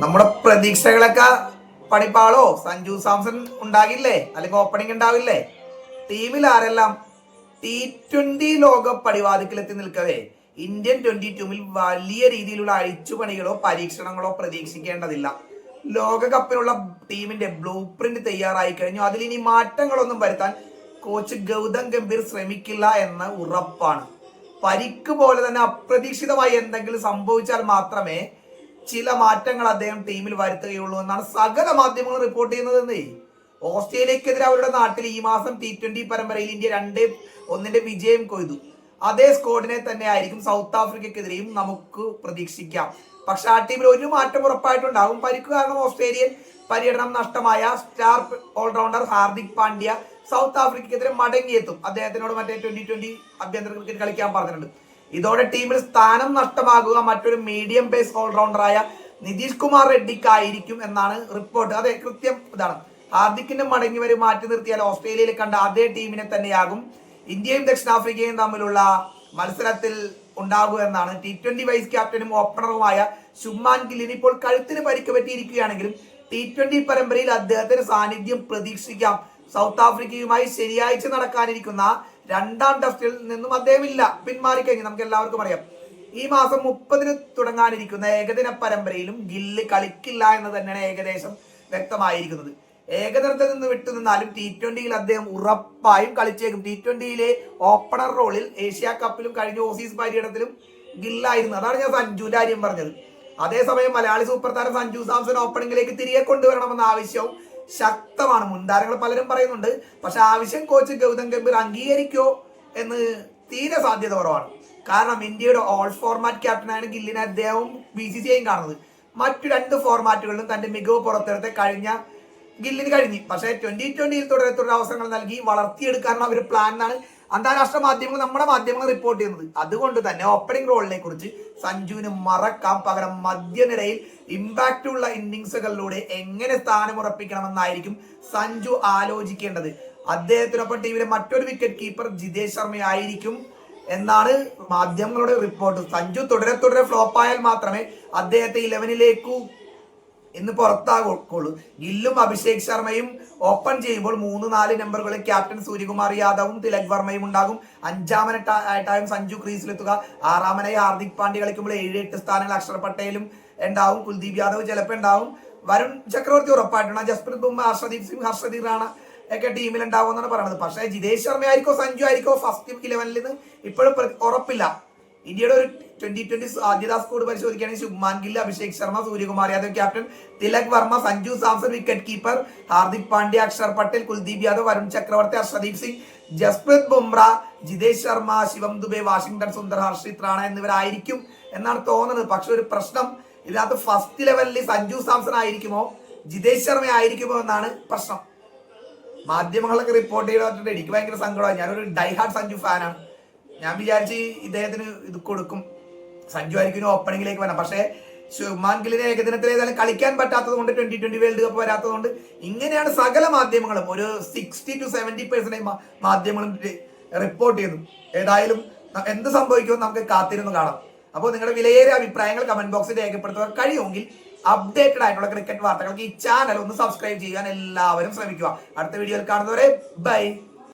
നമ്മുടെ പ്രതീക്ഷകളൊക്കെ പണിപ്പാളോ സഞ്ജു സാംസൺ ഉണ്ടാകില്ലേ? അല്ലെങ്കിൽ ഓപ്പണിംഗ് ഉണ്ടാവില്ലേ? ടീമിൽ ആരെല്ലാം ടി ട്വന്റി ലോക പടിവാതിക്കലെത്തി നിൽക്കവേ? ഇന്ത്യൻ ട്വന്റി ടൂമിൽ വലിയ രീതിയിലുള്ള അഴിച്ചുപണികളോ പരീക്ഷണങ്ങളോ പ്രതീക്ഷിക്കേണ്ടതില്ല. ലോകകപ്പിനുള്ള ടീമിന്റെ ബ്ലൂ പ്രിന്റ് തയ്യാറായി കഴിഞ്ഞു. അതിൽ ഇനി മാറ്റങ്ങളൊന്നും വരുത്താൻ കോച്ച് ഗൗതം ഗംഭീർ ശ്രമിക്കില്ല എന്ന ഉറപ്പാണ്. പരിക്ക് പോലെ തന്നെ അപ്രതീക്ഷിതമായി എന്തെങ്കിലും സംഭവിച്ചാൽ മാത്രമേ ചില മാറ്റങ്ങൾ അദ്ദേഹം ടീമിൽ വരുത്തുകയുള്ളൂ എന്നാണ് സകല മാധ്യമങ്ങൾ റിപ്പോർട്ട് ചെയ്യുന്നത് ഓസ്ട്രേലിയക്കെതിരെ അവരുടെ നാട്ടിൽ ഈ മാസം ടി ട്വന്റി പരമ്പരയിൽ ഇന്ത്യ രണ്ട് ഒന്നിന്റെ വിജയം കൊയ്തു. അതേ സ്കോഡിനെ തന്നെ ആയിരിക്കും സൗത്ത് ആഫ്രിക്കക്കെതിരെയും നമുക്ക് പ്രതീക്ഷിക്കാം. പക്ഷെ ആ ടീമിൽ ഒരു മാറ്റം ഉറപ്പായിട്ടുണ്ടാകും പരിക്ക് കാരണം ഓസ്ട്രേലിയൻ പര്യടനം നഷ്ടമായ star allrounder Hardik Pandya South ആഫ്രിക്കക്കെതിരെ മടങ്ങിയെത്തും. അദ്ദേഹത്തിനോട് മറ്റേ ട്വന്റി ട്വന്റി ആഭ്യന്തര ക്രിക്കറ്റ് കളിക്കാൻ പറഞ്ഞിട്ടുണ്ട്. ഇതോടെ ടീമിൽ സ്ഥാനം നഷ്ടമാകുക മറ്റൊരു മീഡിയം പേസ് ഓൾറൗണ്ടറായ നിതീഷ് കുമാർ റെഡ്ഡിക്കായിരിക്കും എന്നാണ് റിപ്പോർട്ട് അതെ കൃത്യം ഇതാണ്. ഹാർദിക്കിന്റെ മടങ്ങി വരെ മാറ്റി നിർത്തിയാൽ ഓസ്ട്രേലിയയിൽ കണ്ട അതേ ടീമിനെ തന്നെയാകും ഇന്ത്യയും ദക്ഷിണാഫ്രിക്കയും തമ്മിലുള്ള മത്സരത്തിൽ ഉണ്ടാകുക എന്നാണ്. ടി ട്വന്റി വൈസ് ക്യാപ്റ്റനും ഓപ്പണറുമായ ശുമാൻ ഗില്ലിന് ഇപ്പോൾ കഴുത്തിന് പരിക്ക് പറ്റിയിരിക്കുകയാണെങ്കിലും ടി ട്വന്റി പരമ്പരയിൽ അദ്ദേഹത്തിന് സാന്നിധ്യം പ്രതീക്ഷിക്കാം. സൗത്ത് ആഫ്രിക്കയുമായി ശനിയാഴ്ച നടക്കാനിരിക്കുന്ന രണ്ടാം ടെസ്റ്റിൽ നിന്നും അദ്ദേഹമില്ല. പിന്മാറിക്കഴിഞ്ഞു നമുക്ക് എല്ലാവർക്കും അറിയാം. ഈ മാസം മുപ്പതിന് തുടങ്ങാനിരിക്കുന്ന ഏകദിന പരമ്പരയിലും ഗില്ല് കളിക്കില്ല എന്ന് തന്നെയാണ് ഏകദേശം വ്യക്തമായിരിക്കുന്നത്. ഏകദിനത്തിൽ നിന്ന് വിട്ടുനിന്നാലും ടി ട്വന്റിയിൽ അദ്ദേഹം ഉറപ്പായും കളിച്ചേക്കും. ടി ട്വന്റിയിലെ ഓപ്പണർ റോളിൽ ഏഷ്യ കപ്പിലും കഴിഞ്ഞ ഓസീസ് പര്യടനത്തിലും ഗില്ലായിരുന്നു. അതാണ് ഞാൻ സഞ്ജുവിന്റെ കാര്യം പറഞ്ഞത്. അതേസമയം മലയാളി സൂപ്പർ താരം സഞ്ജു സാംസൺ ഓപ്പണിംഗിലേക്ക് തിരികെ കൊണ്ടുവരണമെന്ന ആവശ്യവും ശക്തമാണ്. മുൻതാരങ്ങൾ പലരും പറയുന്നുണ്ട് പക്ഷെ ആവശ്യം കോച്ച് ഗൗതം ഗംഭീർ അംഗീകരിക്കോ എന്ന് തീരെ സാധ്യത കുറവാണ്. കാരണം ഇന്ത്യയുടെ ഓൾ ഫോർമാറ്റ് ക്യാപ്റ്റനാണ് ഗില്ലിനെ അദ്ദേഹവും ബി സി സി ഐയും കാണുന്നത്. മറ്റു രണ്ട് ഫോർമാറ്റുകളിലും തന്റെ മികവ് പുറത്തെടുത്ത് കഴിഞ്ഞ ഗില്ലിന് കഴിഞ്ഞു. പക്ഷേ ട്വന്റി ട്വന്റിയിൽ തുടരെ തുടരെ അവസരങ്ങൾ നൽകി വളർത്തിയെടുക്കാനുള്ള ഒരു പ്ലാൻ എന്നാണ് അന്താരാഷ്ട്ര മാധ്യമങ്ങൾ നമ്മുടെ മാധ്യമങ്ങൾ റിപ്പോർട്ട് ചെയ്യുന്നത്. അതുകൊണ്ട് തന്നെ ഓപ്പണിംഗ് റോളിനെ കുറിച്ച് സഞ്ജുവിന് മറക്കാം പകരം മധ്യനിരയിൽ ഇമ്പാക്റ്റ് ഉള്ള ഇന്നിങ്സുകളിലൂടെ എങ്ങനെ സ്ഥാനമുറപ്പിക്കണമെന്നായിരിക്കും സഞ്ജു ആലോചിക്കേണ്ടത്. അദ്ദേഹത്തിനൊപ്പം ടീമിലെ മറ്റൊരു വിക്കറ്റ് കീപ്പർ ജിതേഷ് ശർമ്മയായിരിക്കും എന്നാണ് മാധ്യമങ്ങളുടെ റിപ്പോർട്ട് സഞ്ജു തുടരെ തുടരെ ഫ്ലോപ്പായാൽ മാത്രമേ അദ്ദേഹത്തെ ഇലവനിലേക്കു ഇന്ന് പുറത്താകൊള്ളൂ. ഗില്ലും അഭിഷേക് ശർമ്മയും ഓപ്പൺ ചെയ്യുമ്പോൾ മൂന്ന് നാല് നമ്പറുകളിൽ ക്യാപ്റ്റൻ സൂര്യകുമാർ യാദവും തിലക് വർമ്മയും ഉണ്ടാകും. അഞ്ചാമനായിട്ടായും സഞ്ജു ക്രീസിലെത്തുക. ആറാമനായി ഹാർദിക് പാണ്ഡ്യ കളിക്കുമ്പോൾ ഏഴ് എട്ട് സ്ഥാനങ്ങൾ അക്ഷർ പട്ടേലും ഉണ്ടാവും. കുൽദീപ് യാദവ് ചിലപ്പോൾ ഉണ്ടാവും. വരുൺ ചക്രവർത്തി ഉറപ്പായിട്ടുണ്ട്. ജസ്പ്രീത് ബുംറ ഹർഷദീപ് സിംഗ് ഹർഷദീപ് റാണ ഒക്കെ ടീമിൽ ഉണ്ടാവും എന്നാണ് പറയുന്നത്. പക്ഷേ ജിതേഷ് ശർമ്മ ആയിരിക്കോ സഞ്ജു ആയിരിക്കോ ഫസ്റ്റ് ഇലവനിൽ നിന്ന് ഇപ്പോഴും ഉറപ്പില്ല. ഇന്ത്യയുടെ ഒരു ട്വന്റി ട്വന്റി സാധ്യതാ സ്കോഡ് പരിശോധിക്കുകയാണെങ്കിൽ Shubman Gill Abhishek Sharma Suryakumar Yadav captain Tilak Varma Sanju Samson wicket keeper Hardik Pandya Axar Patel Kuldeep Yadav Varun Chakravarthy Harshdeep Singh Jasprit Bumrah Jitesh Sharma Shivam Dube Washington Sundar Harshit Rana എന്നിവരായിരിക്കും എന്നാണ് തോന്നുന്നത്. പക്ഷെ ഒരു പ്രശ്നം ഇതിനകത്ത് first ലെവലിൽ സഞ്ജു സാംസൺ ആയിരിക്കുമോ ജിതേഷ് ശർമ്മ ആയിരിക്കുമോ എന്നാണ് പ്രശ്നം. മാധ്യമങ്ങളൊക്കെ റിപ്പോർട്ട് ചെയ്തിട്ടുണ്ട്. എനിക്ക് ഭയങ്കര സങ്കടമാണ്. ഞാനൊരു ഡൈഹാർഡ് സഞ്ജു ഫാനാണ് ഞാൻ വിചാരിച്ച് ഇദ്ദേഹത്തിന് ഇത് കൊടുക്കും. സഞ്ജു ആയിരിക്കും ഓപ്പണിംഗിലേക്ക് വരാം പക്ഷേ ശുഭ്മാൻ ഗില്ലിന് ഏകദിനത്തിൽ ഏതായാലും കളിക്കാൻ പറ്റാത്തത് കൊണ്ട് ട്വന്റി ട്വന്റി വേൾഡ് കപ്പ് വരാത്തത് കൊണ്ട് ഇങ്ങനെയാണ് സകല മാധ്യമങ്ങളും ഒരു സിക്സ്റ്റി ടു സെവന്റി പെർസെന്റേജ് മാധ്യമങ്ങളും റിപ്പോർട്ട് ചെയ്തു. ഏതായാലും എന്ത് സംഭവിക്കുമെന്ന് നമുക്ക് കാത്തിരുന്ന് കാണാം. അപ്പോൾ നിങ്ങളുടെ വിലയേറിയ അഭിപ്രായങ്ങൾ കമന്റ് ബോക്സിൽ രേഖപ്പെടുത്തുക കഴിയുമെങ്കിൽ അപ്ഡേറ്റഡ് ആയിട്ടുള്ള ക്രിക്കറ്റ് വാർത്തകൾക്ക് ഈ ചാനൽ ഒന്ന് സബ്സ്ക്രൈബ് ചെയ്യാൻ എല്ലാവരും ശ്രമിക്കുക. അടുത്ത വീഡിയോയിൽ കാണുന്നവരെ ബൈ